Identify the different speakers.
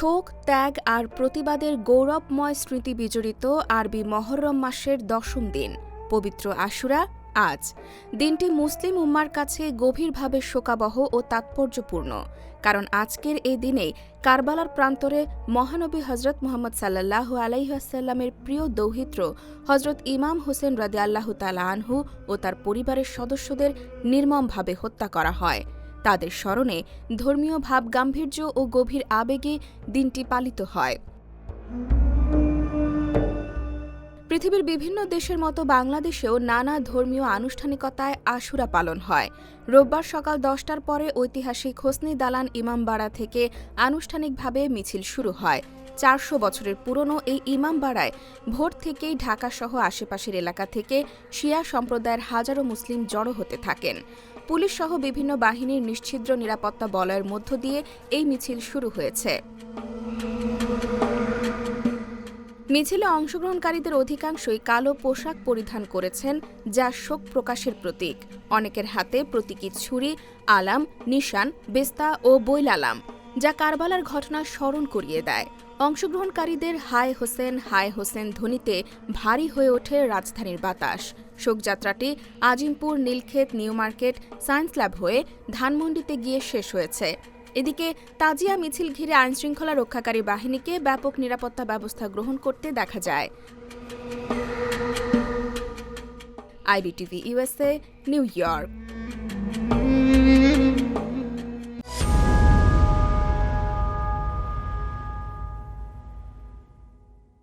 Speaker 1: শোক, ত্যাগ আর প্রতিবাদের গৌরবময় স্মৃতি বিজড়িত আরবি মহরম মাসের দশম দিন, পবিত্র আশুরা, আজ। দিনটি মুসলিম উম্মার কাছে গভীরভাবে শোকাবহ ও তাৎপর্যপূর্ণ, কারণ আজকের এই দিনে কারবালার প্রান্তরে মহানবী হজরত মোহাম্মদ সাল্লাহ আলাইহাসাল্লামের প্রিয় দৌহিত্র হজরত ইমাম হোসেন রাদে আল্লাহ তালা আনহু ও তার পরিবারের সদস্যদের নির্মমভাবে হত্যা করা হয়। তাদের স্মরণে ধর্মীয় ভাব, গাম্ভীর্য ও গভীর আবেগে দিনটি পালিত হয়। পৃথিবীর বিভিন্ন দেশের মতো বাংলাদেশেও নানা ধর্মীয় আনুষ্ঠানিকতায় আশুরা পালন হয়। রোববার সকাল দশটার পরে ঐতিহাসিক হোসনি দালান ইমামবাড়া থেকে আনুষ্ঠানিকভাবে মিছিল শুরু হয়। চারশো বছরের পুরনো এই ইমামবাড়ায় ভোর থেকেই ঢাকাসহ আশেপাশের এলাকা থেকে শিয়া সম্প্রদায়ের হাজারো মুসলিম জড়ো হতে থাকেন। পুলিশ সহ বিভিন্ন বাহিনীর নিশ্ছিদ্র নিরাপত্তা বলয়ের মধ্য দিয়ে এই মিছিল শুরু হয়েছে। মিছিলে অংশগ্রহণকারীদের অধিকাংশই কালো পোশাক পরিধান করেছেন, যা শোক প্রকাশের প্রতীক। অনেকের হাতে প্রতীকী ছুরি, আলাম, নিশান, বেস্তা ও বৈলালাম যা কারবালার ঘটনা স্মরণ করিয়ে দেয়। অংশগ্রহণকারীদের হায় হোসেন হায় হোসেন ধ্বনিতে ভারী হয়ে ওঠে রাজধানীর বাতাস। শোকযাত্রাটি Azimpur, Nilkhet, new market, science lab হয়ে ধানমন্ডিতে গিয়ে শেষ হয়েছে। এদিকে তাজিয়া মিছিল ঘিরে আইনশৃঙ্খলা রক্ষাকারী বাহিনীকে ব্যাপক নিরাপত্তা ব্যবস্থা গ্রহণ করতে দেখা যায়। IBTV USA New York.